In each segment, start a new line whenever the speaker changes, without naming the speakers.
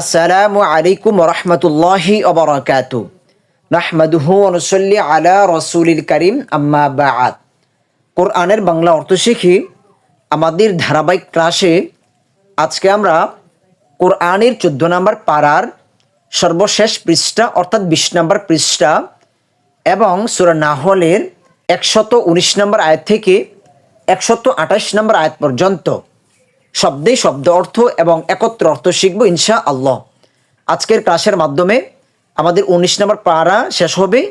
আসসালামু আলাইকুম রহমতুল্লাহি অবরাকাতু নাহমাদুহু অনুসল্লি আলা রসুলিল করিম, আম্মা বাআত কোরআনের বাংলা অর্থ শিখি, আমাদের ধারাবাহিক ক্লাসে আজকে আমরা কোরআনের চোদ্দ নম্বর পাড়ার সর্বশেষ পৃষ্ঠা, অর্থাৎ বিশ নম্বর পৃষ্ঠা এবং সুরা নাহলের একশত উনিশ নম্বর আয়াত থেকে একশত আঠাশ নম্বর আয়াত পর্যন্ত শব্দে শব্দ অর্থ এবং একত্র অর্থ শিখব ইনশা আল্লাহ আজকের ক্লাসের মাধ্যমে আমাদের উনিশ নম্বর পাড়া শেষ হবে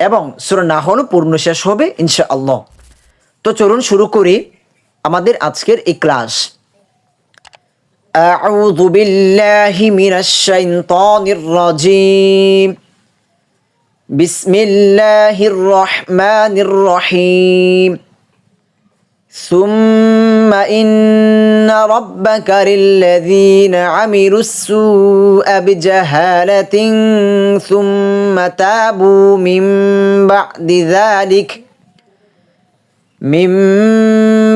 এবং সুরা নাহল পূর্ণ শেষ হবে ইনশা আল্লাহ তো চলুন শুরু করি আমাদের আজকের এই ক্লাস أعوذ بالله من الشيطان الرجيم بسم الله الرحمن الرحيم ثم إن ربك للذين عملوا السوء بجهالة ثم تابوا من بعد ذلك من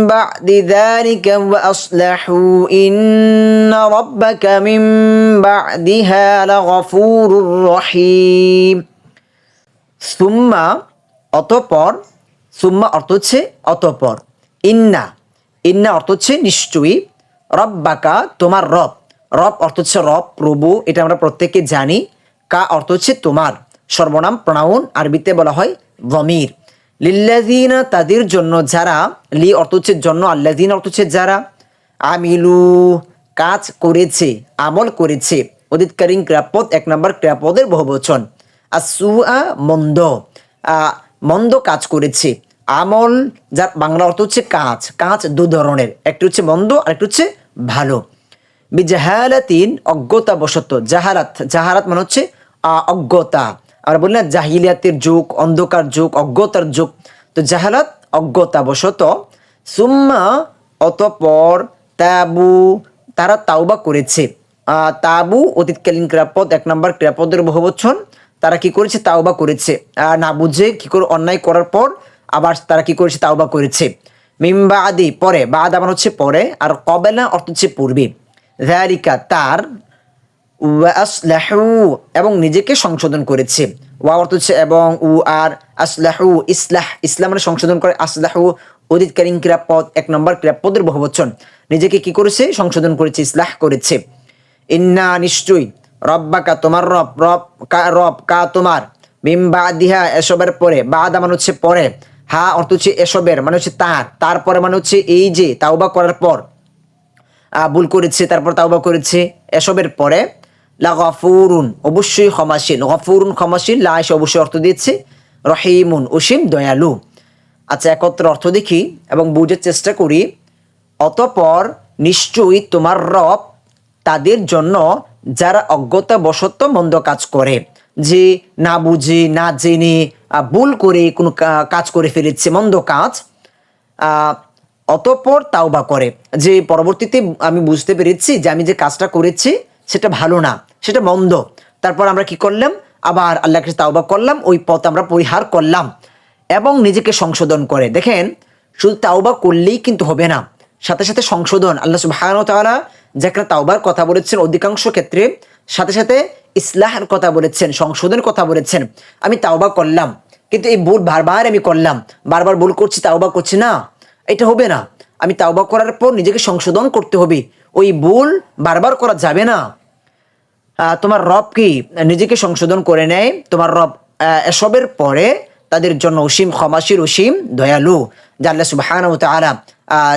بعد ذلك وأصلحوا إن ربك من بعدها لغفور رحيم সুম্মা অতপর সুম্মা অর্থ হচ্ছে অতপর ইন্না ইন্না অর্থ হচ্ছে নিশ্চয়ই রব্বাকা তোমার রব। রব অর্থ হচ্ছে রব, প্রভু, এটা আমরা প্রত্যেকে জানি। কা অর্থ হচ্ছে তোমার। সর্বনাম প্রণাউন, আরবিতে বলা হয় জমির। লিল্লাদিনা তাদের জন্য যারা, লি অর্থ হচ্ছে জন্য আল্লাদিন অর্থ হচ্ছে যারা। আমিলু, কাজ করেছে, আমল করেছে। অদিতকালীন ক্রিয়াপদ, এক নম্বর ক্রিয়াপদের বহুবচন। আসুয়া মন্দ। মন্দ কাজ করেছে। আমল যার বাংলা অর্থ হচ্ছে কাজ কাজ দু ধরনের, একটি হচ্ছে মন্দ আর একটি হচ্ছে ভালো। বিজাহালাতিন, অজ্ঞতা বশত, জাহারাত জাহারাত মানে হচ্ছে অজ্ঞতা। আমরা বলি না জাহিলিয়াতের যুগ, অন্ধকার যুগ, অজ্ঞতার যুগ। তো জাহালাত অজ্ঞতা বশত, সুম্মা, অতপর, তাবু, তারা তাওবা করেছে। তাবু, অতীতকালীন ক্রিয়াপদ এক নম্বর ক্রিয়াপদের বহুবচন, তারা কি করেছে? তাওবা করেছে। না বুঝে কি করে অন্যায় করার পর আবার তারা কি করেছে? তাওবা করেছে। মিম্বা আদি পরে। বাদ আমার হচ্ছে পরে। আর কবেলা অর্থ হচ্ছে পূর্বে। ধ্যারিকা তার এবং নিজেকে সংশোধন করেছে। ওয়া অর্থ হচ্ছে এবং উ আর আসলাহু, ইসলাহ। ইসলামের মানে সংশোধন করে আসলাহু অতীতকালীন ক্রিয়াপদ এক নম্বর ক্রিয়াপদের বহুবচন নিজেকে কি করেছে? সংশোধন করেছে, ইসলাহ করেছে। ইন্না নিশ্চয়ই রব্বাকা তোমার রব রব, কা রব, কা তোমার। বিম্বা দিহা এসবের পরে। বা আমার হচ্ছে পরে। হা অর্থ হচ্ছে এসবের মানে হচ্ছে তার। তারপরে মানে হচ্ছে এই যে তাওবা করার পর ভুল করেছে, তারপর তাওবা করেছে, এসবের পরে লা গফুরুন, অবশ্যই ক্ষমাশীল। গফুরুন, ক্ষমাশীল, লা এসে অবশ্যই অর্থ দিয়েছে, রহিমুন, অসীম, দয়ালু। আচ্ছা একত্র অর্থ দেখি এবং বুঝার চেষ্টা করি। অতপর নিশ্চয়ই তোমার রব তাদের জন্য যারা অজ্ঞতা বশত মন্দ কাজ করে। যে না বুঝে, না জেনে ভুল করে কোনো কাজ করে ফেলেছে, মন্দ কাজ অতঃপর তাওবা করে। যে পরবর্তীতে আমি বুঝতে পেরেছি যে আমি যে কাজটা করেছি সেটা ভালো না, সেটা মন্দ। তারপর আমরা কি করলাম? আবার আল্লাহ তাওবা করলাম, ওই পথ আমরা পরিহার করলাম এবং নিজেকে সংশোধন করে। দেখেন, শুধু তাওবা করলেই কিন্তু হবে না। সাথে সাথে সংশোধন, আল্লাহ সুবহানাহু ওয়া তাআলা যেখানে তাওবার কথা বলেছেন, অধিকাংশ ক্ষেত্রে সাথে সাথে ইসলাহের কথা বলেছেন সংশোধনের কথা বলেছেন আমি তাওবা করলাম। কিন্তু এই ভুল বারবার আমি করলাম। বারবার ভুল করছি তাওবা করছি না। এটা হবে না। আমি তাওবা করার পর নিজেকে সংশোধন করতে হবে। ওই ভুল বারবার করা যাবে না। আহ, তোমার রব কি? নিজেকে সংশোধন করে নেয়। তোমার রব আহ, এসবের পরে তাদের জন্য অসীম ক্ষমাসীর অসীম দয়ালু। জাল্লা সুবাহান তালা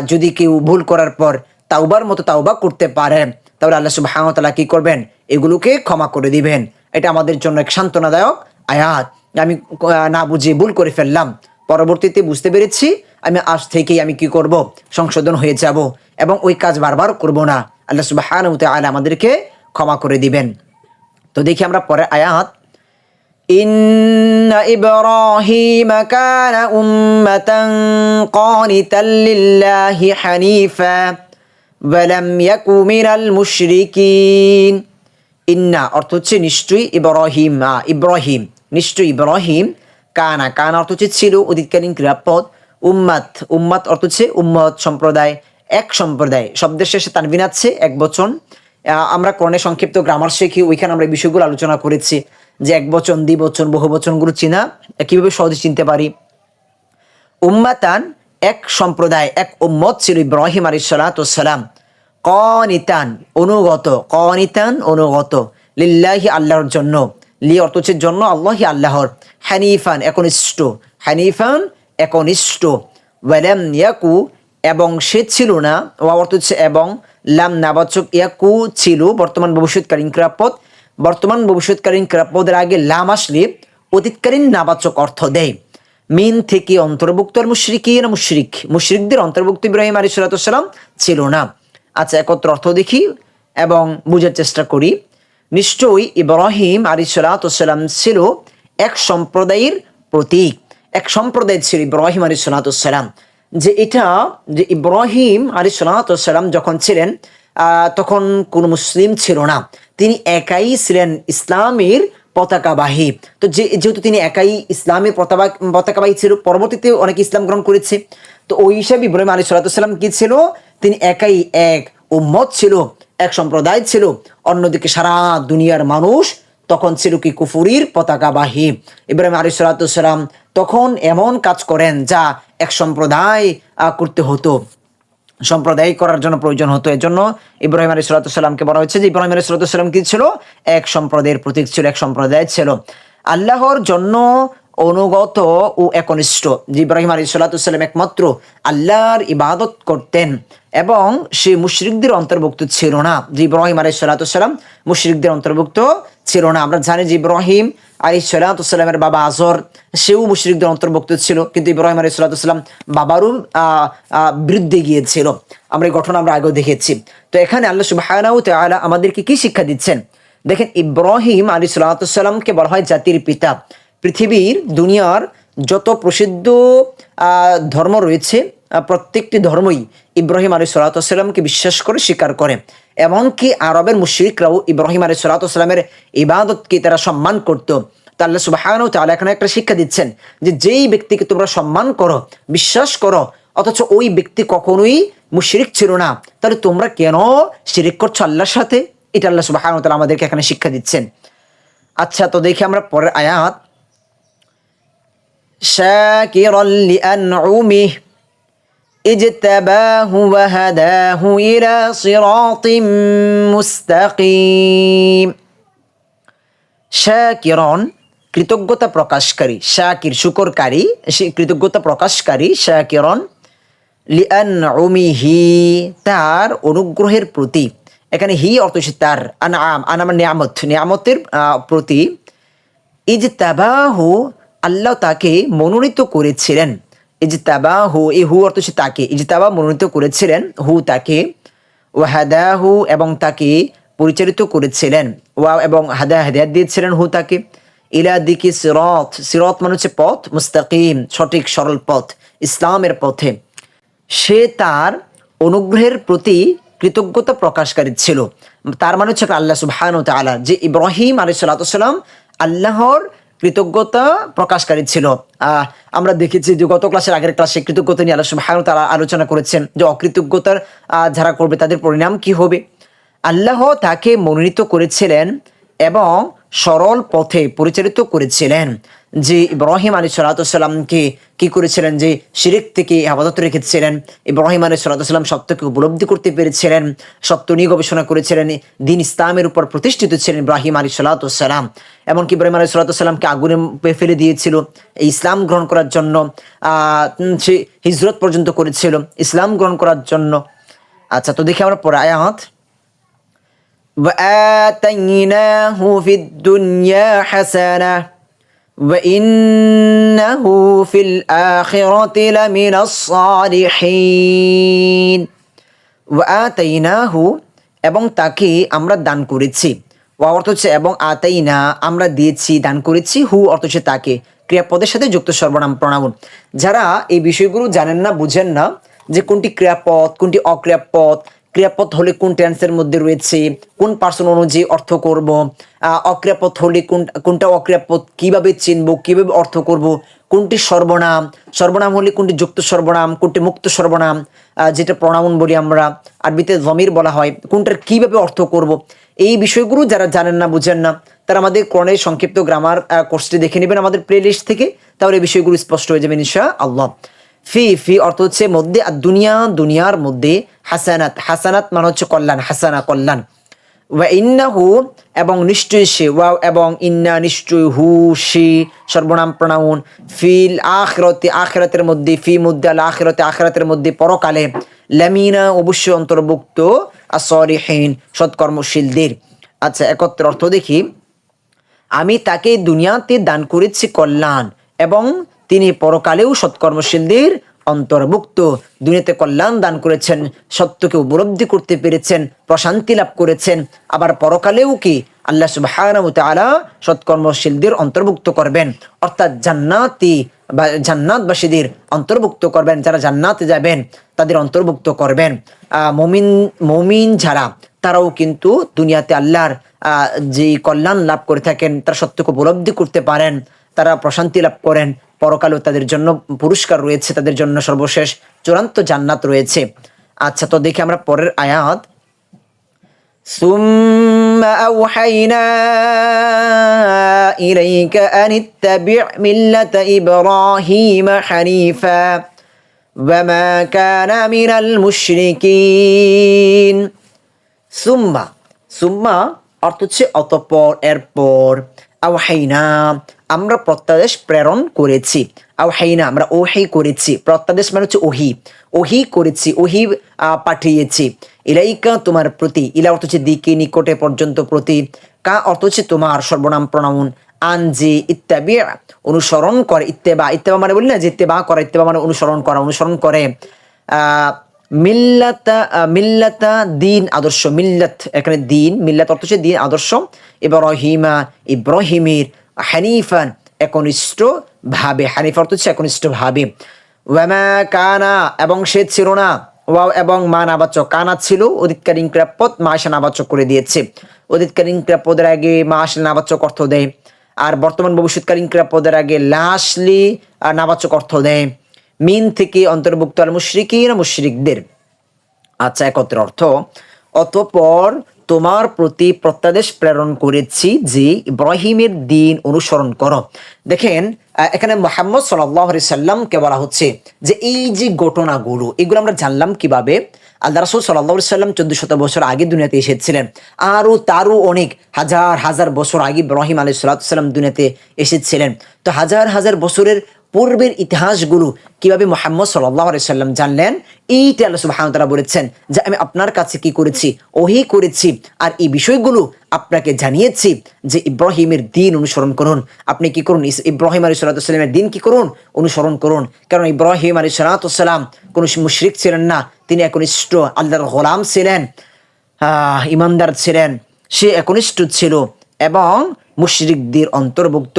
যদি কেউ ভুল করার পর তাওবার মতো তাওবা করতে পারে তাহলে আল্লাহ সুবাহান তালা কি করবেন? এগুলোকে ক্ষমা করে দিবেন এটা আমাদের জন্য এক সান্ত্বনাদায়ক আয়াত আমি আহ, না বুঝে ভুল করে ফেললাম পরবর্তীতে বুঝতে পেরেছি আমি আজ থেকেই আমি কি করব সংশোধন হয়ে যাব এবং ওই কাজ বারবার করব না আল্লাহ সুবাহান তালা আমাদেরকে ক্ষমা করে দিবেন তো দেখি আমরা পরে আয়াত إن إبراهيم كان أمة قانتا لله حنيفا ولم يك من المشركين ইন্না অর্থ হচ্ছে নিশ্চয়ই ইব্রাহিম ইব্রাহিম। নিশ্চয়ই ইব্রাহিম, কানা কানা অর্থ হচ্ছে ছিল অতীতকালীন ক্রিয়াপদ উম্মাত উম্মাত অর্থ হচ্ছে উম্মত সম্প্রদায়, এক সম্প্রদায়। শব্দের শেষে তানবিন আছে, এক বচন। আমরা কোরআনে সংক্ষিপ্ত গ্রামার শিখি, ওইখানে আমরা বিষয়গুলো আলোচনা করেছি যে এক বচন দ্বিবচন বহু বচনগুলো চিনা কীভাবে সহজে চিনতে পারি? উম্মাতান এক সম্প্রদায়, এক উম্মত ছিল ইব্রাহিম আলী সালাতাম কনিতান, অনুগত কনিতান, অনুগত। লিল্লাহি আল্লাহর জন্য। লি অর্থ হচ্ছে জন্য, আল্লাহি আল্লাহর। হানিফান, একনিষ্ঠ। হানিফান, একনিষ্ঠ। ওয়ালাম ইয়াকু, এবং সে ছিল না। ও অর্থ হচ্ছে এবং। লাম নাবাচক ইয়াকু ছিল, বর্তমান ভবিষ্যৎকালীন ক্রাপদ বর্তমান ভবিষ্যৎকালীন ক্রাপদের আগে লাম আসলে অতীতকালীন নাবাচক অর্থ দেয়। মিন থেকে অন্তর্ভুক্ত মুশরিকিন মুশরিক। মুশরিকদের অন্তর্ভুক্ত ইব্রাহিম আলী সালাতাম ছিল না। আচ্ছা একত্র অর্থ দেখি এবং বুঝার চেষ্টা করি। নিশ্চয়ই ইব্রাহিম আলী সালাতাম ছিল এক সম্প্রদায়ের প্রতীক। এক সম্প্রদায় ছিল ইব্রাহিম আলী সালাতাম যে এটা যে ইব্রাহিম আলী সালাতাম যখন ছিলেন তখন কোন মুসলিম ছিল না। তিনি একাই ছিলেন ইসলামের পতাকাবাহী। তো যে, যেহেতু তিনি একাই ইসলামের পতাকা পতাকাবাহী ছিল, পরবর্তীতে অনেক ইসলাম গ্রহণ করেছে। তো ওই হিসাবে ইব্রাহিম আলী সাল্লাম কি ছিল? তিনি একাই এক উম্মত ছিল, এক সম্প্রদায় ছিল। অন্যদিকে সারা দুনিয়ার মানুষ তখন ছিল কি কুফুরির পতাকাবাহী। ইব্রাহিম আলী সাল্লাম তখন এমন কাজ করেন যা এক সম্প্রদায় করতে হতো। সম্প্রদায় করার জন্য প্রয়োজন হতো। এর জন্য ইব্রাহিম আলী সাল্লাতামকে বলা হয়েছে যে, ইব্রাহিম আলী সাল্লাতাম কি ছিল? এক সম্প্রদায়ের প্রতীক ছিল, এক সম্প্রদায় ছিল। আল্লাহর জন্য অনুগত ও একনিষ্ঠ। যে ইব্রাহিম আলী সাল্লাতাম একমাত্র আল্লাহর ইবাদত করতেন। এবং সে মুশরিকদের অন্তর্ভুক্ত ছিল না। যে ইব্রাহিম আলী সাল্লাতাম মুশরিকদের অন্তর্ভুক্ত ছিল না। আমরা জানি যে ইব্রাহিম আলী সাল্লাতামের বাবা আজর, সেও মুশরিকদের অন্তর্ভুক্ত ছিল। কিন্তু ইব্রাহিম আলী সাল্লাতাম বাবারও বিরুদ্ধে গিয়েছিল। আমরা এই ঘটনা আমরা আগেও দেখেছি। তো এখানে আল্লাহ তাআলা আমাদেরকে কি শিক্ষা দিচ্ছেন? দেখেন, ইব্রাহিম আলী সাল্লাতামকে বলা হয় জাতির পিতা। পৃথিবীর, দুনিয়ার যত প্রসিদ্ধ ধর্ম রয়েছে প্রত্যেকটি ধর্মই ইব্রাহিম আলী সালাতামকে বিশ্বাস করে, স্বীকার করে। এমনকি আরবের মুশ্রিকরাও ইব্রাহিম আলী সালাতামের ইবাদতকে তারা সম্মান করত। তা আল্লাহ তাহলে এখানে একটা শিক্ষা দিচ্ছেন যে যেই ব্যক্তিকে তোমরা সম্মান করো, বিশ্বাস করো, অথচ ওই ব্যক্তি কখনোই মুশরিক ছিল না, তাহলে তোমরা কেন শিরিক করছ আল্লাহর সাথে? এটা আল্লাহ সুবাহান তালা আমাদেরকে এখানে শিক্ষা দিচ্ছেন। আচ্ছা তো দেখি আমরা পরের আয়াত। শাকিরাল্লি আনউমিহি اجتباه وهداه إلى صراط مستقيم শাকিরন কৃতজ্ঞতা প্রকাশকারী শাকির শুকরকারী সে কৃতজ্ঞতা প্রকাশকারী শাকিরন লিআন উমিহি তার অনুগ্রহের প্রতি এখানে হি অর্থ হচ্ছে তার আনাম আনাম নিয়ামত নিয়ামতের আহ, প্রতি ইজ তাবাহু আল্লাহ তাকে মনোনীত করেছিলেন ইজ তাবাহু এই হু অর্থ হচ্ছে তাকে। ইজ তাবা মনোনীত করেছিলেন হু তাকে ও হাদাহু এবং তাকে পরিচালিত করেছিলেন। ওয়া এবং হাদা, হাদায়াত দিয়েছিলেন হু তাকে। ইলা দিকে সিরত সিরত মানে হচ্ছে পথ, মুস্তাকিম, সঠিক, সরল পথ, ইসলামের পথে। সে তার অনুগ্রহের প্রতি কৃতজ্ঞতা প্রকাশকারী ছিল। তার মানে হচ্ছে আল্লাহ সুবহান তাআলা, যে ইব্রাহিম আলী সাল্লাম আল্লাহর কৃতজ্ঞতা প্রকাশকারী ছিল। আমরা দেখেছি যে গত ক্লাসের আগের ক্লাসে কৃতজ্ঞতা নিয়ে আলোচনা তারা আলোচনা করেছেন যে অকৃতজ্ঞতার যারা করবে তাদের পরিণাম কি হবে? আল্লাহ তাকে মনোনীত করেছিলেন এবং সরল পথে পরিচালিত করেছিলেন। যে ইব্রাহিম আলী সাল্লাতামকে কি করেছিলেন যে শিরিক থেকে আবাদত রেখেছিলেন ইব্রাহিম আলী সাল্লাতাম সত্যকে উপলব্ধি করতে পেরেছিলেন সত্য নিয়ে গবেষণা করেছিলেন দিন ইসলামের উপর প্রতিষ্ঠিত ছিলেন ইব্রাহিম আলী সাল্লাতাম এমনকি ইব্রাহিম আলী সাল্লাতামকে আগুনে ফেলে দিয়েছিল এই ইসলাম গ্রহণ করার জন্য আহ উম, সে হিজরত পর্যন্ত করেছিল ইসলাম গ্রহণ করার জন্য আচ্ছা তো দেখি আমরা পরে আয়াত وآتيناه في الدنيا حسنة وإنه في الآخرة لمن الصالحين وآتيناه এবং তাকে আমরা দান করেছি ও অর্থ হচ্ছে এবং আতাইনা আমরা দিয়েছি দান করেছি হু অর্থ হচ্ছে তাকে ক্রিয়াপদের সাথে যুক্ত সর্বনাম প্রণামন যারা এই বিষয়গুলো জানেন না বুঝেন না যে কোনটি ক্রিয়াপদ কোনটি অক্রিয়াপদ ক্রিয়াপদ হলে কোন টেন্সের মধ্যে রয়েছে, কোন পার্সন অনুযায়ী অর্থ করব অক্রিয়াপদ হলে কোন, কোনটা অক্রিয়াপদ কীভাবে চিনব, কীভাবে অর্থ করব, কোনটি সর্বনাম সর্বনাম হলে কোনটি যুক্ত সর্বনাম, কোনটি মুক্ত সর্বনাম যেটা প্রণামন বলি আমরা, আরবিতে জমির বলা হয়, কোনটার কীভাবে অর্থ করব, এই বিষয়গুলো যারা জানেন না, বুঝেন না, তারা আমাদের কোরআনের সংক্ষিপ্ত গ্রামার কোর্সটি দেখে নেবেন আমাদের প্লেলিস্ট থেকে, তাহলে এই বিষয়গুলো স্পষ্ট হয়ে যাবে ইনশা আল্লাহ ফি ফি অর্থ হচ্ছে মধ্যে আর দুনিয়া, দুনিয়ার মধ্যে হাসানাত। হাসানাত মানে হচ্ছে কল্যাণ, হাসানা কল্যাণ। ওয়া ইন্নাহু এবং নিশ্চয়ই সে ওয়া এবং ইন্না নিশ্চয় হু, সে, সর্বনাম প্রণাউন। ফিল আখরতে, আখরাতের মধ্যে, ফি মধ্যে, আল আখরতে, আখরাতের মধ্যে পরকালে লামিনা অবশ্যই অন্তর্ভুক্ত আসরিহীন সৎকর্মশীলদের। আচ্ছা একত্র অর্থ দেখি। আমি তাকে দুনিয়াতে দান করেছি কল্যাণ এবং তিনি পরকালেও সৎকর্মশীলদের অন্তর্ভুক্ত। দুনিয়াতে কল্যাণ দান করেছেন, সত্যকে উপলব্ধি করতে পেরেছেন, প্রশান্তি লাভ করেছেন। আবার পরকালেও কি আল্লাহ তাআলা সৎকর্মশীলদের অন্তর্ভুক্ত করবেন? অর্থাৎ জান্নাতি বা জান্নাতবাসীদের অন্তর্ভুক্ত করবেন, যারা জান্নাতে যাবেন, তাদের অন্তর্ভুক্ত করবেন। মমিন মমিন যারা, তারাও কিন্তু দুনিয়াতে আল্লাহর যে কল্যাণ লাভ করে থাকেন, তারা সত্যকে উপলব্ধি করতে পারেন। তারা প্রশান্তি লাভ করেন পরকালেও তাদের জন্য পুরস্কার রয়েছে তাদের জন্য সর্বশেষ চূড়ান্ত জান্নাত রয়েছে আচ্ছা তো দেখি আমরা পরের আয়াত ثم أوحينا إليك أن اتبع ملة إبراهيم حنيفا وما كان من المشركين সুম্মা সুম্মা অর্থ হচ্ছে অতঃপর এরপর আওহাইনা, আমরা প্রত্যাদেশ প্রেরণ করেছি। আওহাইনা, আমরা ওহি করেছি। প্রত্যাদেশ মানে হচ্ছে ওহি। ওহি করেছি, ওহি পাঠিয়েছি। ইলাইকা তোমার প্রতি, ইলা অর্থ হচ্ছে দিকে, নিকটে পর্যন্ত প্রতি। কা অর্থ হচ্ছে তোমার, সর্বনাম প্রণামন আনজি ইত্যাবি অনুসরণ করে। ইত্তেবা ইত্তেবা মানে বলি না যে ইত্তেবা করা, ইত্তেবা মানে অনুসরণ করা, অনুসরণ করে। আহ মিল্লাতা মিল্লাতা দিন আদর্শ, মিল্লাত, এখানে দিন, মিল্লাত অর্থ হচ্ছে দিন আদর্শ। ইব্রাহিমা ইব্রাহিমের হানিফান একনিষ্ঠ ভাবে হানিফ অর্থ হচ্ছে একনিষ্ঠ ভাবে ওয়ামা কানা, এবং সে ছিল না। ওয়াও এবং মা নাবাচক। কানা ছিল অধিককালীন ক্রাপদ মা আসা নাবাচক করে দিয়েছে। অধিককালীন ক্রাপদের আগে মা আসলে নাবাচক অর্থ দেয়। আর বর্তমান ভবিষ্যৎকালীন ক্রাপদের আগে লাশলি নাবাচক অর্থ দেয়। মিন থেকে অন্তর্ভুক্ত আল মুশরিকিন মুশরিকদের। আচ্ছা একত্র অর্থ, অতঃপর তোমার প্রতি প্রত্যাদেশ প্রেরণ করেছি যে ইব্রাহিমের দিন অনুসরণ করো। দেখেন এখানে মোহাম্মদ সাল্লাহ সাল্লামকে বলা হচ্ছে যে এই যে ঘটনাগুলো, এগুলো আমরা জানলাম কীভাবে? আল্লাহ রাসুল সাল্লাহ সাল্লাম চোদ্দ শত বছর আগে দুনিয়াতে এসেছিলেন। আরও তারও অনেক হাজার হাজার বছর আগে ইব্রাহিম আলী সাল্লাম দুনিয়াতে এসেছিলেন। তো হাজার হাজার বছরের পূর্বের ইতিহাসগুলো কীভাবে মোহাম্মদ সাল্লাহ সাল্লাম জানলেন এইটা আল্লাহ সুবাহ তারা বলেছেন যে আমি আপনার কাছে কি করেছি ওহি করেছি আর এই বিষয়গুলো আপনাকে জানিয়েছি যে ইব্রাহিমের দিন অনুসরণ করুন। আপনি কি করুন? ইব্রাহিম আলী সাল্লামের দিন কি করুন? অনুসরণ করুন। কারণ ইব্রাহিম আলী সালাতাম কোনো মুশরিক ছিলেন না তিনি একনিষ্ঠ আল্লাহর গোলাম ছিলেন আহ, ইমানদার ছিলেন সে একনিষ্ঠ ছিল এবং মুশরিকদের অন্তর্ভুক্ত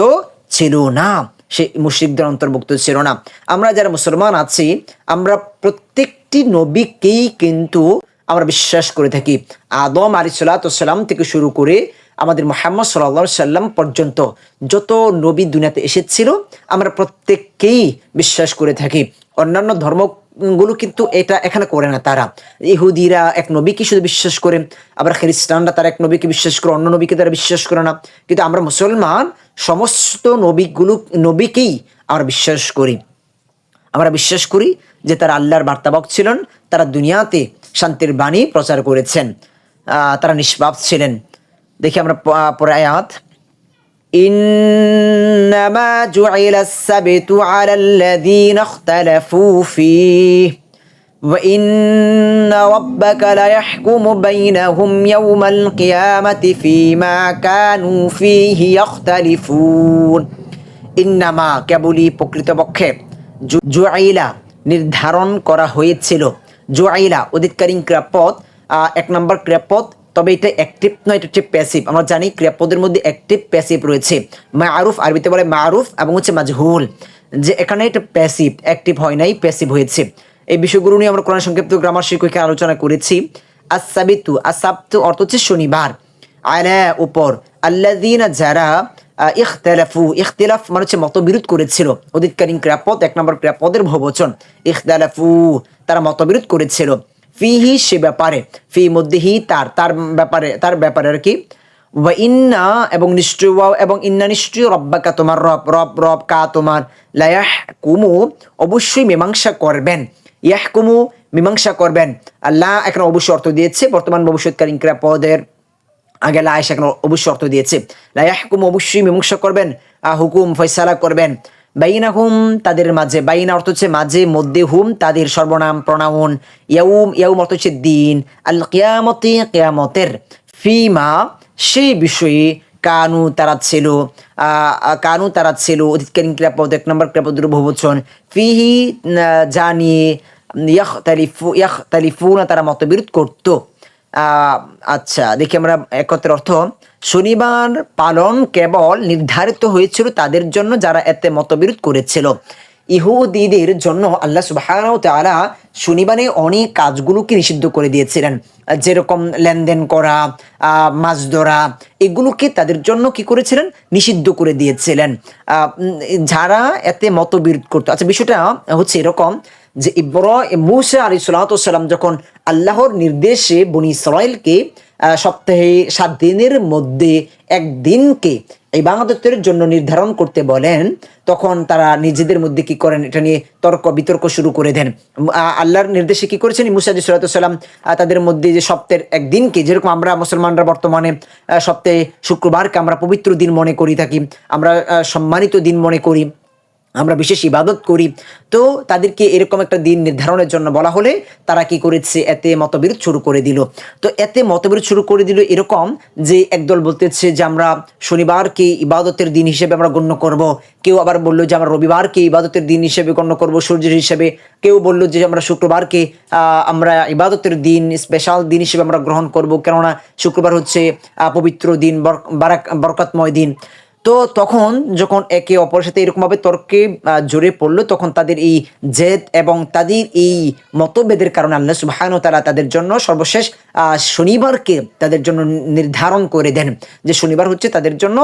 ছিল না। সে মুশরিকদের অন্তর্ভুক্ত ছিল না। আমরা যারা মুসলমান আছি, আমরা প্রত্যেকটি নবীকেই কিন্তু আমরা বিশ্বাস করে থাকি। আদম আলী সাল্লাম থেকে শুরু করে আমাদের মোহাম্মদ সাল্লা সাল্লাম পর্যন্ত যত নবী দুনিয়াতে এসেছিল, আমরা প্রত্যেককেই বিশ্বাস করে থাকি। অন্যান্য ধর্মগুলো কিন্তু এটা এখানে করে না তারা। ইহুদিরা এক নবীকে শুধু বিশ্বাস করে, আবার খ্রিস্টানরা তারা এক নবীকে বিশ্বাস করে, অন্য নবীকে তারা বিশ্বাস করে না। কিন্তু আমরা মুসলমান সমস্ত নবীগুলো নবীকেই আমরা বিশ্বাস করি আমরা বিশ্বাস করি যে তারা আল্লাহর বার্তাবক ছিলেন তারা দুনিয়াতে শান্তির বাণী প্রচার করেছেন আহ, তারা নিষ্পাপ ছিলেন দেখি আমরা প- পরে আয়াত إنما جعل السبت على الذين اختلفوا فيه وإن ربك ليحكم بينهم يوم القيامة فيما كانوا فيه يختلفون ইন্নামা কেবলই প্রকৃতপক্ষে জু- জুয়াইলা নির্ধারণ করা হয়েছিল জুয়াইলা অধিকারী ক্রিয়াপদ আহ, এক নম্বর ক্রিয়াপদ তবে এটা অ্যাক্টিভ নয় এটা হচ্ছে প্যাসিভ আমরা জানি ক্রিয়াপদের মধ্যে অ্যাক্টিভ প্যাসিভ রয়েছে মারুফ আরবিতে বলে মারুফ এবং হচ্ছে মাজহুল যে এখানে এটা প্যাসিভ অ্যাক্টিভ হয় নাই প্যাসিভ হয়েছে এই বিষয়গুলো নিয়ে আমরা কোরআন সংক্ষিপ্ত গ্রামার শিক্ষকে আলোচনা করেছি। আসাবিতু আসাবতু অর্থ হচ্ছে শনিবার। আলা উপর, আল্লাযীনা যারা ইখতালাফু, ইখতিলাফ মানে হচ্ছে মতবিরোধ করেছিল। অধিকারী ক্রিয়াপদ, এক নম্বর ক্রিয়াপদের বহুবচন ইখতালাফু, তারা মতবিরোধ করেছিল। ফিহি সে ব্যাপারে, ফি মধ্যেহি তার তার ব্যাপারে তার ব্যাপারে আর কি। ইন্না, এবং নিশ্চয় এবং ইন্না নিশ্চয় রব্বাকা তোমার রব রব রব কা তোমার লায়াহ কুমু অবশ্যই মীমাংসা করবেন। ইয়াহকুমু মীমাংসা করবেন। আল্লাহ এখানে অবশ্যই অর্থ দিয়েছে। বর্তমান ভবিষ্যৎকালীন ক্রিয়াপদের আগে লা এসে এখানে অবশ্যই অর্থ দিয়েছে। লায়াহকুম অবশ্যই মীমাংসা করবেন। আহ, হুকুম ফয়সালা করবেন। বাইনা হুম তাদের মাঝে বাইনা অর্থ হচ্ছে মাঝে মধ্যে হুম তাদের সর্বনাম প্রণাউন ইয়াউম ইয়াউম অর্থ হচ্ছে দিন। আল কিয়ামতে কিয়ামতের। ফিমা সেই বিষয়ে কানু তারা ছিল কানু তারা ছিল অতীতকালীন ক্রিয়াপদ এক নম্বর ক্রিয়াপদ বহুবচন ফিহি আহ, জানিয়ে ইয়াহ তালিফু ইয়াখ তালিফুনা তারা মতবিরোধ করতো। আচ্ছা দেখি আমরা একত্রের অর্থ। শনিবার পালন কেবল নির্ধারিত হয়েছিল তাদের জন্য যারা এতে মতবিরোধ করেছিল। ইহুদিদের জন্য আল্লাহ সুবহানাহু ওয়া তাআলা শনিবারে অনেক কাজগুলোকে নিষিদ্ধ করে দিয়েছিলেন। যেরকম লেনদেন করা মাছ ধরা, এগুলোকে তাদের জন্য কি করেছিলেন? নিষিদ্ধ করে দিয়েছিলেন। যারা এতে মতবিরোধ করতো আচ্ছা বিষয়টা হচ্ছে এরকম যে ইব্রাহিম মুসা আলী সালাম যখন আল্লাহর নির্দেশে বনি ইসরায়েলকে সপ্তাহে সাত দিনের মধ্যে একদিনকে ইবাদতের জন্য নির্ধারণ করতে বলেন, তখন তারা নিজেদের মধ্যে কি করেন? এটা নিয়ে তর্ক, বিতর্ক শুরু করে দেন। আল্লাহর নির্দেশে কি করেছেন? মুসাজি সাল্লাম তাদের মধ্যে যে সপ্তাহের একদিনকে, যেরকম আমরা মুসলমানরা বর্তমানে সপ্তাহে শুক্রবারকে আমরা পবিত্র দিন মনে করি থাকি, আমরা সম্মানিত দিন মনে করি। আমরা বিশেষ ইবাদত করি, তো তাদেরকে এরকম একটা দিন নির্ধারণের জন্য বলা হলে তারা কি করেছে? এতে মতবিরোধ শুরু করে দিল। তো এতে মতবিরোধ শুরু করে দিল এরকম যে একদল বলতেছে যে আমরা শনিবারকে ইবাদতের দিন হিসেবে আমরা গণ্য করব। কেউ আবার বলল যে আমরা রবিবারকে ইবাদতের দিন হিসেবে গণ্য করব সূর্যের হিসেবে। কেউ বলল যে আমরা শুক্রবারকে আমরা ইবাদতের দিন স্পেশাল দিন হিসেবে আমরা গ্রহণ করব। কেননা শুক্রবার হচ্ছে পবিত্র দিন বর- বারাক, বরকতময় দিন। তো তখন যখন একে অপরের সাথে এরকমভাবে তর্কে জড়িয়ে পড়ল তখন তাদের এই জেদ এবং তাদের এই মতভেদের কারণে আল্লাহ সুবহান তারা তাদের জন্য সর্বশেষ শনিবারকে তাদের জন্য নির্ধারণ করে দেন। যে শনিবার হচ্ছে তাদের জন্য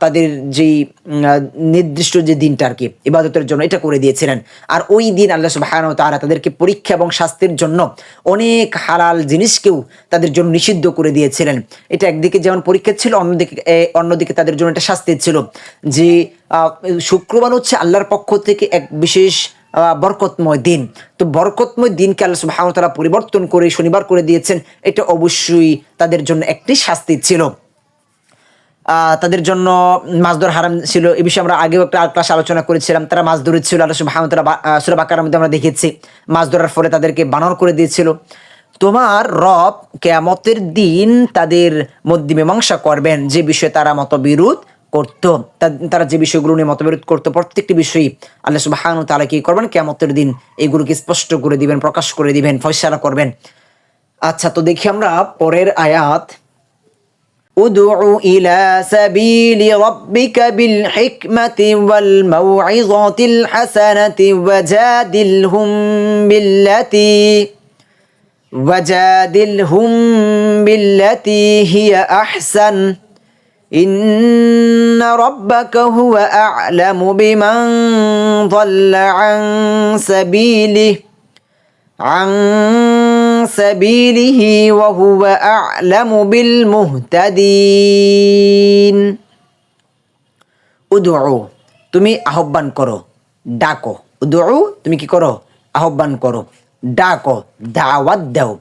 তাদের আহ, নির্দিষ্ট যে দিনটা আর কি ইবাদতের জন্য এটা করে দিয়েছিলেন। আর ওই দিন আল্লাহ সুবহান তারা তাদেরকে পরীক্ষা এবং শাস্তির জন্য অনেক হালাল জিনিসকেও তাদের জন্য নিষিদ্ধ করে দিয়েছিলেন। এটা একদিকে যেমন পরীক্ষা ছিল অন্যদিকে অন্যদিকে তাদের জন্য একটা শাস্তি ছিল যে শুক্রবার হচ্ছে আল্লাহর পক্ষ থেকে এক বিশেষ বরকতময় দিন। তো বরকতময় দিনকে আল্লাহ তাআলা পরিবর্তন করে, শনিবার করে দিয়েছেন। এটা অবশ্যই তাদের জন্য একটি শাস্তি ছিল। তাদের জন্য মাছ ধরা হারাম ছিল। এই বিষয়ে আমরা আগেও একটা ক্লাস আলোচনা করেছিলাম। তারা মাছ ধরেছিল। আল্লাহ সুবহানাহু ওয়া তাআলা সূরা বাকারার মধ্যে আমরা দেখেছি। মাছ ধরার ফলে তাদেরকে বানর করে দিয়েছিল। তোমার রব কেয়ামতের দিন তাদের মধ্যে মীমাংসা করবেন যে বিষয়ে তারা মতবিরোধ করতো তা- তারা যে বিষয়গুলো নিয়ে মতবিরোধ করতো প্রত্যেকটি বিষয়ই আল্লাহ সুবহানাহু ওয়া তাআলা কি করবেন কেয়ামতের দিন এগুলোকে স্পষ্ট করে দিবেন প্রকাশ করে দিবেন ফয়সালা করবেন আচ্ছা তো দেখি আমরা পরের আয়াত ادع إلى سبيل ربك بالحكمة والموعظة الحسنة وجادلهم بالتي وجادلهم بالتي هي أحسن إن ربك هو أعلم بمن ضل عن سبيله عن سبيله وهو أعلم بالمهتدين উদু তুমি আহ্বান করো ডাকো উদু তুমি কি করো আহ্বান করো ডাকো, দাওয়াত দাও।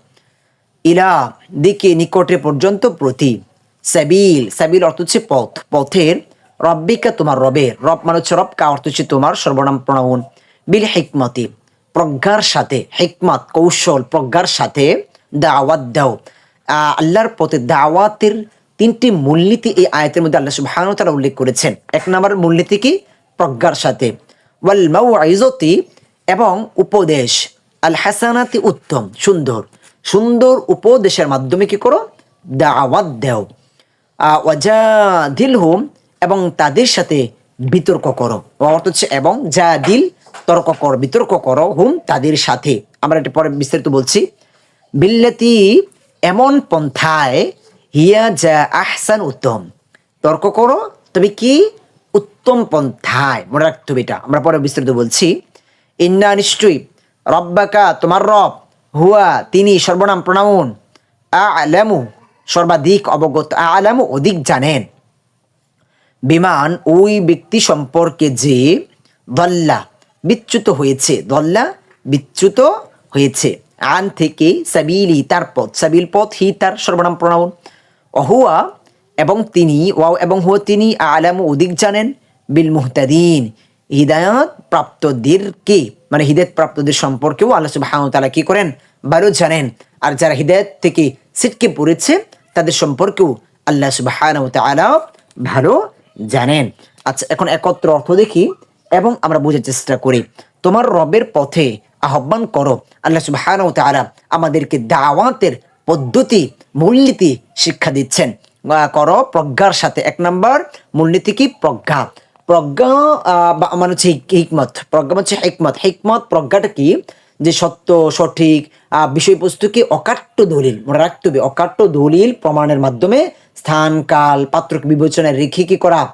ইলা দিকে নিকটে পর্যন্ত প্রতি। সাবিল সাবিল অর্থ হচ্ছে পথ। পথের রব্বিকা তোমার রবের রব মানে হচ্ছে রব, কা অর্থ হচ্ছে তোমার সর্বনাম প্রণাউন। বিল হিকমতি, প্রজ্ঞার সাথে। হিকমত, কৌশল, প্রজ্ঞার সাথে দাওয়াত দাও। আল্লাহর পথে দাওয়াতের তিনটি মূলনীতি এই আয়াতের মধ্যে আল্লাহ সুবহানাহু ওয়া তাআলা উল্লেখ করেছেন। এক নম্বর মূলনীতি কি? প্রজ্ঞার সাথে। ওয়াল মাউইজতি এবং উপদেশ। আল হাসানাতি উত্তম, সুন্দর। সুন্দর উপদেশের মাধ্যমে কি করো? দাওয়াত দাও। ওয়াজাদিল হোম এবং তাদের সাথে বিতর্ক করো। অর্থ হচ্ছে, এবং যা দিল তর্ক কর, বিতর্ক করো হুম, তাদের সাথে। আমরা এটা পরে বিস্তারিত বলছি। বিল্লাতি, এমন পন্থায়, হিয়া যা আহসান উত্তম। তর্ক করো, তবে কি? উত্তম পন্থায়। মনে রাখতে হবে এটা। আমরা পরে বিস্তারিত বলছি। ইন্না নিশ্চয়ই রব্বাকা, তোমার রব, হুয়া, তিনি সর্বনাম প্রণামুন। আলামু, সর্বাধিক অবগত, আলামু, অধিক জানেন। বিমান ওই ব্যক্তি সম্পর্কে যে দল্লা, বিচ্যুত হয়েছে, দল্লা, বিচ্যুত হয়েছে। আন থেকে সাবিলি, তার পথ, সাবিল পথ হি তার সর্বনাম প্রণাম অহুয়া, এবং তিনি, ওয়াও, এবং হুয়া, তিনি, আলাম, অধিক জানেন। বিল মুহতাদিন হিদায়ত প্রাপ্তদেরকে মানে হিদায়ত প্রাপ্তদের সম্পর্কেও আল্লাহ তাআলা কি করেন? ভালো জানেন। আর যারা হিদায়ত থেকে ছিটকে পড়েছে, তাদের সম্পর্কেও আল্লাহ সুবহানাহু ওয়া ভালো জানেন। আচ্ছা এখন একত্র অর্থ দেখি এবং আমরা বোঝার চেষ্টা করি। তোমার রবের পথে আহ্বান করো। আল্লাহ তাআলা আমাদেরকে দাওয়াতের পদ্ধতি, মূলনীতি শিক্ষা দিচ্ছেন। করো প্রজ্ঞার সাথে। এক নম্বর মূলনীতি কি? প্রজ্ঞা। প্রজ্ঞা বা মানে হচ্ছে হিক- হিকমত। প্রজ্ঞা মানে হচ্ছে হিকমত। হিকমত প্রজ্ঞাটা কি? যে সত্য, সঠিক বিষয়বস্তুকে অকাট্য দলিল, মনে রাখতে হবে। অকাট্য দলিল প্রমাণের মাধ্যমে স্থান, কাল, পাত্রকে বিবেচনায় রেখে কি করা?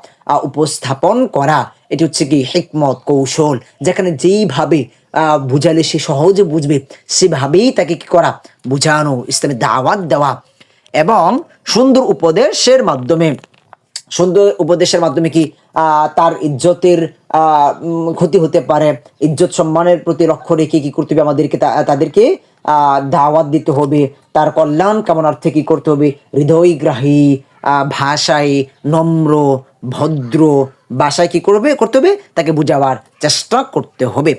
উপস্থাপন করা। এটি হচ্ছে কি হিকমত, কৌশল। যেখানে যেইভাবে বুঝালে সে সহজে বুঝবে, সেভাবেই তাকে কি করা? বুঝানো ইসলামের দাওয়াত দেওয়া। এবং সুন্দর উপদেশের মাধ্যমে সুন্দর উপদেশের মাধ্যমে কি তার ইজ্জতের ক্ষতি হতে পারে? ইজ্জত সম্মানের প্রতি লক্ষ্য রেখে কি করতে হবে আমাদেরকে? তাদেরকে দাওয়াত দিতে হবে। তার কল্যাণ কামনার্থে কি করতে হবে? হৃদয়গ্রাহী ভাষায় নম্র, ভদ্র ভাষায় কি করবে, করতে হবে? তাকে বুঝাবার চেষ্টা করতে হবে।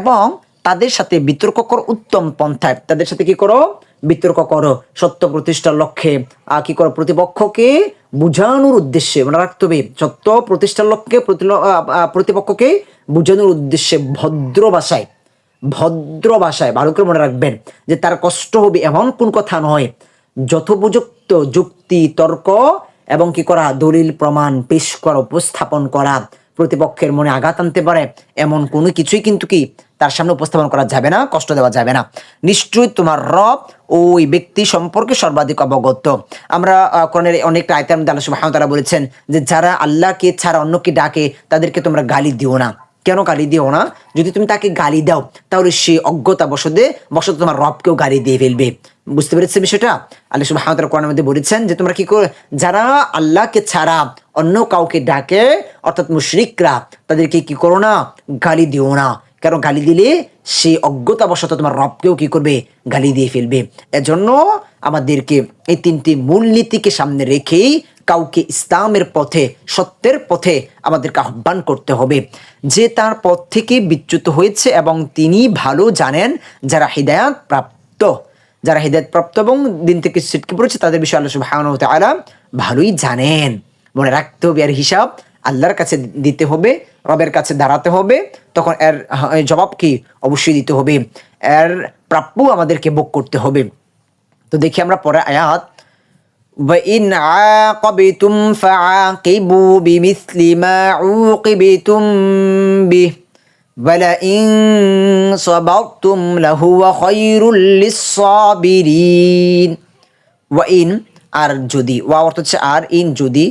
এবং তাদের সাথে বিতর্ক করো উত্তম পন্থায়। তাদের সাথে কি করো? বিতর্ক করো, সত্য প্রতিষ্ঠার লক্ষ্যে। কি করো, প্রতিপক্ষকে বুঝানোর উদ্দেশ্যে, মনে রাখতে হবে, সত্য প্রতিষ্ঠার লক্ষ্যে প্রতিপক্ষকে বুঝানোর উদ্দেশ্যে ভদ্র ভাষায় ভদ্র ভাষায়, ভালো করে মনে রাখবেন, যে তার কষ্ট হবে এমন কোন কথা নয়। যথোপযুক্ত যুক্তি, তর্ক এবং কি করা, দলিল, প্রমাণ, পেশ করা, উপস্থাপন করা। প্রতিপক্ষের মনে আঘাত আনতে পারে, এমন কোনো কিছুই কিন্তু কি তার সামনে উপস্থাপন করা যাবে না, কষ্ট দেওয়া যাবে না। নিশ্চয়ই তোমার রব ওই ব্যক্তি সম্পর্কে সর্বাধিক অবগত। আমরা কোরআনের অনেক আয়তার মধ্যে আল্লাহ তাআলা বলেছেন যে যারা আল্লাহকে ছাড়া অন্যকে ডাকে, তাদেরকে তোমরা গালি দিও না। কেন গালি দিও না? যদি তুমি তাকে গালি দাও, তাহলে সে অজ্ঞতা বসতে বসত তোমার রবকেও গালি দিয়ে ফেলবে। বুঝতে পেরেছে বিষয়টা? আল্লাহ ওয়া তাআলা মধ্যে বলেছেন যে তোমরা কি করে, যারা আল্লাহকে ছাড়া অন্য কাউকে ডাকে, অর্থাৎ মুশরিকরা, তাদেরকে কি করো না? গালি দিও না। কারণ গালি দিলে? সে অজ্ঞতা বশত তোমার রবকেও কি করবে? গালি দিয়ে ফেলবে। এজন্য আমাদেরকে এই তিনটি মূলনীতিকে সামনে রেখেই কাউকে ইসলামের পথে, সত্যের পথে আমাদেরকে আহ্বান করতে হবে। যে তার পথ থেকে বিচ্যুত হয়েছে এবং তিনি ভালো জানেন, যারা হৃদায়ত প্রাপ্ত। যারা হৃদায়ত প্রাপ্ত এবং দিন থেকে ছিটকে পড়েছে তাদের বিষয়ে আল্লাহ সুবহানাহু ওয়া তাআলা ভালোই জানেন মনে রাখতে হবে আর হিসাব আল্লাহর কাছে দিতে হবে রবের কাছে দাঁড়াতে হবে তখন এর আহ, জবাব কি অবশ্যই দিতে হবে এর প্রাপ্য আমাদেরকে ভোগ করতে হবে তো দেখি আমরা পরে আয়াত وإن عاقبتم فعاقبوا بمثل ما عوقبتم به ولئن صبرتم لهو خير للصابرين ওয়াইন আর যদি ওয়া অর্থ হচ্ছে আর ইন যদি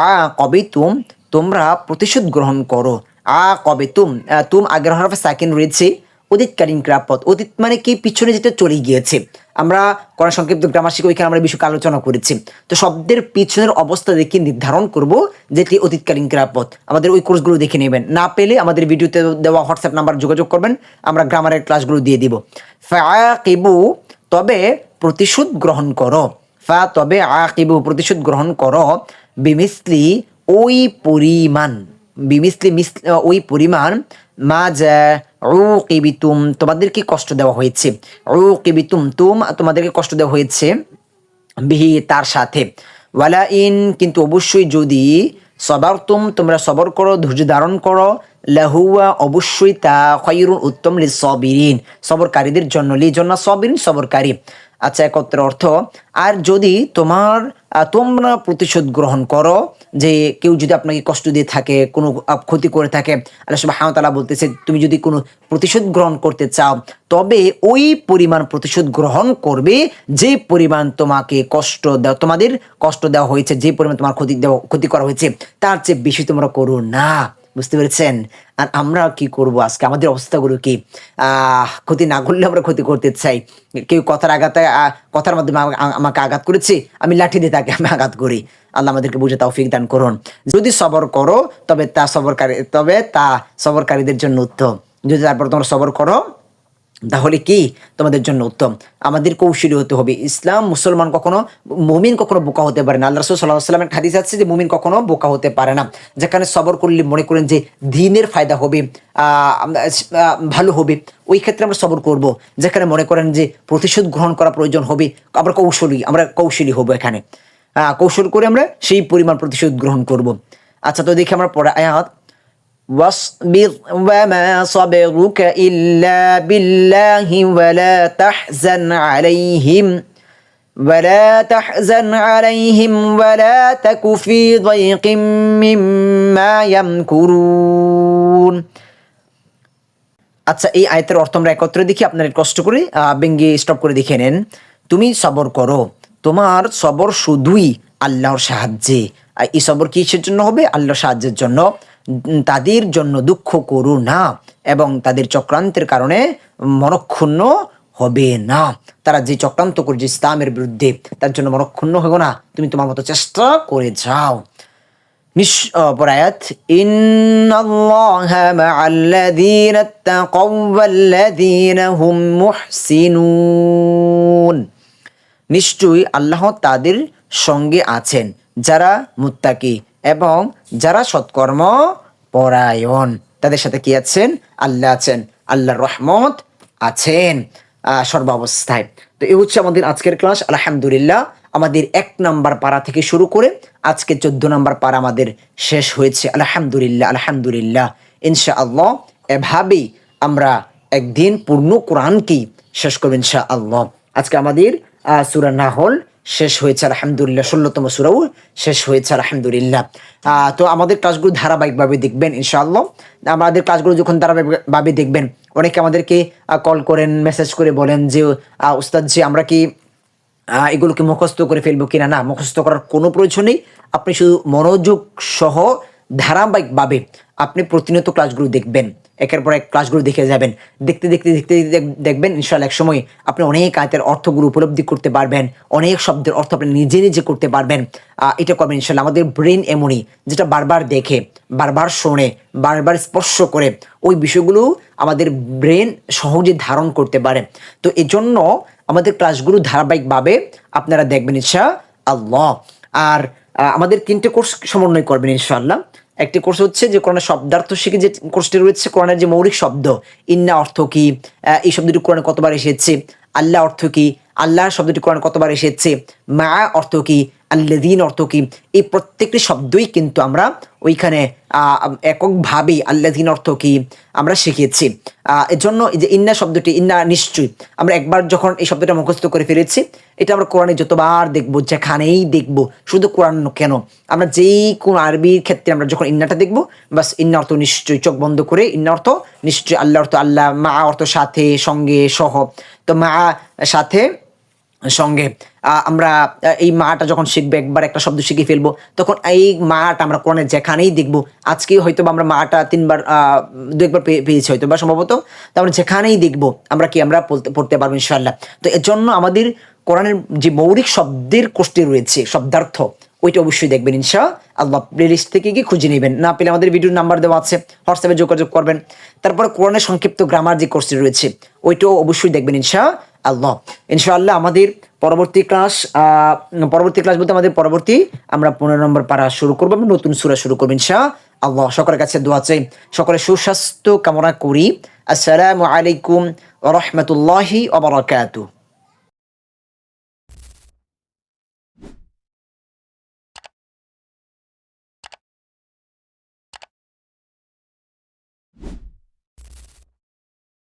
আ কবে তুম তোমরা প্রতিশোধ গ্রহণ করো আ কবে তুম আহ, তুম আগের হরফে সাকিন রয়েছে অতীতকালীন ক্রাপদ অতীত মানে কি? পিছনে যেটা চলে গিয়েছে। আমরা করা সংক্ষিপ্ত গ্রামাসিক ওইখানে আমরা বিষয়কে আলোচনা করেছি। তো শব্দের পিছনের অবস্থা দেখে নির্ধারণ করব যেটি অতীতকালীন ক্রাপদ আমাদের ওই কোর্সগুলো দেখে নেবেন। না পেলে আমাদের ভিডিওতে দেওয়া হোয়াটসঅ্যাপ নাম্বার যোগাযোগ করবেন। আমরা গ্রামারের ক্লাসগুলো দিয়ে দিব। ফাকিবু তবে প্রতিশোধ গ্রহণ করো। ফা, তবে আকিবু, প্রতিশোধ গ্রহণ করো। বিমিসলি, ওই পরিমাণ। বিমিসলি, মিস, ওই পরিমাণ। মা যা কিবিতুম তোমাদেরকে কষ্ট দেওয়া হয়েছে। ও কিবিতুম তুম তোমাদেরকে কষ্ট দেওয়া হয়েছে বিহি তার সাথে। ওয়ালা ইন কিন্তু অবশ্যই যদি সবার তুম তোমরা সবর করো, ধৈর্য ধারণ করো, লাহুয়া অবশ্যই তা খয়রুন উত্তম লি সবিরিন সবরকারীদের জন্য লি জন্য সবিরিন সবরকারী। আচ্ছা একত্রের অর্থ, আর যদি তোমার তোমরা প্রতিশোধ গ্রহণ করো যে কেউ যদি আপনাকে কষ্ট দিয়ে থাকে, কোনো ক্ষতি করে থাকে, আল্লাহ সুবহানাহু ওয়া তাআলা বলতেছে, তুমি যদি কোনো প্রতিশোধ গ্রহণ করতে চাও, তবে ওই পরিমাণ প্রতিশোধ গ্রহণ করবে যে পরিমাণ তোমাকে কষ্ট দেওয়া, তোমাদের কষ্ট দেওয়া হয়েছে, যে পরিমাণ তোমার ক্ষতি দেওয়া, ক্ষতি করা হয়েছে, তার চেয়ে বেশি তোমরা করো না। বুঝতে পেরেছেন? আর আমরা কি করব আজকে? আমাদের অবস্থাগুলো কি? আহ, ক্ষতি না করলে আমরা ক্ষতি করতে চাই। কেউ কথার আঘাতে কথার মাধ্যমে আমা- আমাকে আঘাত করেছি, আমি লাঠি দিয়ে তাকে আমি আঘাত করি। আল্লাহ আমাদেরকে বুঝে তৌফিক দান করুন। যদি সবর করো, তবে তা সবরকারী, তবে তা সবরকারীদের জন্য উত্তম। যদি তারপর তোমরা সবর করো তাহলে কি তোমাদের জন্য উত্তম? আমাদের কৌশলী হতে হবে। ইসলাম মুসলমান কখনো মুমিন কখনো বোকা হতে পারে না। আল্লাহ রসুল সাল্লাহ সাল্লামের হাদিস আছে যে মুমিন কখনো বোকা হতে পারে না। যেখানে সবর করলে মনে করেন যে দিনের ফায়দা হবে ভালো হবে, ওই ক্ষেত্রে আমরা সবর করব। যেখানে মনে করেন যে প্রতিশোধ গ্রহণ করা প্রয়োজন হবে। আমরা কৌশলী আমরা কৌশলী হব এখানে। কৌশল করে আমরা সেই পরিমাণ প্রতিশোধ গ্রহণ করব। আচ্ছা তো দেখি আমরা পরে আয়াত। واصبر وما صبرك إلا بالله ولا تحزن عليهم ولا تحزن عليهم ولا تك في ضيق مما يمكرون আচ্ছা এই আয়তের অর্থ আমরা একত্রে দেখি আপনার কষ্ট করে আহ, ব্যঙ্গে স্টপ করে দেখে নেন তুমি সবর করো তোমার সবর শুধুই আল্লাহর সাহায্যে আর এই সবর কিসের জন্য হবে আল্লাহর সাহায্যের জন্য উম, তাদের জন্য দুঃখ করু না এবং তাদের চক্রান্তের কারণে মনক্ষুণ্ণ হবে না। তারা যে চক্রান্ত করছে ইসলামের বিরুদ্ধে, তার জন্য মনক্ষুণ্ণ হবে না। তুমি তোমার মতো চেষ্টা করে যাও। পরায়াত নিশ্চয়ই আল্লাহ তাদের সঙ্গে আছেন, যারা মুত্তাকি। এবং যারা সৎকর্ম, পরায়ণ। তাদের সাথে কি আছেন? আল্লাহ আছেন। আল্লাহর রহমত আছেন সর্বাবস্থায়। তো এই হচ্ছে আমাদের আজকের ক্লাস। আলহামদুলিল্লাহ, আমাদের এক নাম্বার পারা থেকে শুরু করে আজকে চোদ্দ নাম্বার পারা আমাদের শেষ হয়েছে। আলহামদুলিল্লাহ আলহামদুলিল্লাহ। ইনশা আল্লাহ এভাবেই আমরা একদিন পূর্ণ কোরআনকেই শেষ করব ইনশা আল্লাহ আজকে আমাদের সূরা নাহল শেষ হয়েছে, আলহামদুলিল্লাহ। ষোলোতম সুরাও শেষ হয়েছে, আলহামদুলিল্লাহ। তো আমাদের কাজগুলো ধারাবাহিকভাবে দেখবেন, ইনশাআল্লাহ। আমাদের কাজগুলো যখন ধারাবাহিকভাবে দেখবেন, অনেকে আমাদেরকে কল করেন, মেসেজ করে বলেন যে উস্তাদ যে আমরা কি এগুলোকে মুখস্থ করে ফেলব কিনা? না, মুখস্থ করার কোনো প্রয়োজন নেই। আপনি শুধু মনোযোগ সহ ধারাবাহিকভাবে আপনি প্রতিনিয়ত ক্লাসগুলো দেখবেন। একের পর এক ক্লাসগুলো দেখে যাবেন। দেখতে দেখতে দেখতে দেখবেন ইনশাল্লাহ এক সময় আপনি অনেক আয়তের অর্থগুলো উপলব্ধি করতে পারবেন, অনেক শব্দের অর্থ আপনি নিজে নিজে করতে পারবেন। এটা করবেন ইনশাল্লাহ আমাদের ব্রেন এমনই, যেটা বারবার দেখে, বারবার শোনে, বারবার স্পর্শ করে, ওই বিষয়গুলো আমাদের ব্রেন সহজে ধারণ করতে পারে। তো এজন্য আমাদের ক্লাসগুলো ধারাবাহিকভাবে আপনারা দেখবেন ইনশা আল্লাহ আর আমাদের তিনটে কোর্স সমন্বয় করবেন ইনশাআল্লাহ। একটি কোর্স হচ্ছে যে কোরআনের শব্দার্থ শিখে যে কোর্সটি রয়েছে, কোরআনের যে মৌলিক শব্দ, ইন্না অর্থ কি? এই শব্দটি কোরআনে কতবার এসেছে? আল্লাহ অর্থ কি? আল্লাহ শব্দটি কোরআনে কতবার এসেছে? মা অর্থ কি? আল্লাদিন অর্থ কি? এই প্রত্যেকটি শব্দই কিন্তু আমরা ওইখানে এককভাবেই আল্লাদিন অর্থ কি আমরা শিখিয়েছি। আহ, এর জন্য এই যে ইন্না শব্দটি ইন্না নিশ্চয়ই আমরা একবার যখন এই শব্দটা মুখস্থ করে ফেলেছি এটা আমরা কোরআনে যতবার দেখব যেখানেই দেখব শুধু কোরআন কেন? আমরা যেই কোন আরবির ক্ষেত্রে আমরা যখন ইন্নাটা দেখব বাস ইন্না অর্থ নিশ্চয়ই চোখ বন্ধ করে ইন্না অর্থ নিশ্চয়ই আল্লাহ অর্থ আল্লাহ মা অর্থ সাথে সঙ্গে সহ। তো মা সাথে সঙ্গে আমরা এই মাটা যখন শিখব, একবার একটা শব্দ শিখে ফেলব, তখন এই মাটা আমরা কোরআনে যেখানেই দেখব আজকে হয়তো আমরা মাটা তিনবার দু একবার পেয়েছি হয়তো বা সম্ভবত, তো আমরা যেখানেই দেখব, আমরা কি আমরা পড়তে পারব ইনশাল্লাহ তো এর জন্য আমাদের কোরআনের যে মৌলিক শব্দের কোষ্ঠী রয়েছে, শব্দার্থ, ওইটা অবশ্যই দেখবেন ইনশা, আল্লাহ প্লেলিস্ট থেকে গিয়ে খুঁজে নেবেন। না পেলে আমাদের ভিডিওর নাম্বার দেওয়া আছে, হোয়াটসঅ্যাপে যোগাযোগ করবেন। তারপরে কোরআনের সংক্ষিপ্ত গ্রামার যে কোর্সটি রয়েছে, ওইটাও অবশ্যই দেখবেন ইনশা আল্লাহ। ইনশাআল্লাহ আমাদের পরবর্তী ক্লাস পরবর্তী ক্লাস বলতে আমাদের পরবর্তী আমরা পনেরো নম্বর পাড়া শুরু করব, আমরা নতুন সুরা শুরু করব ইনশা আল্লাহ। সকলের কাছে দোয়া চাই, সকলের সুস্বাস্থ্য কামনা করি। আসসালামু আলাইকুম রহমতুল্লাহি ওবরাকাতুহ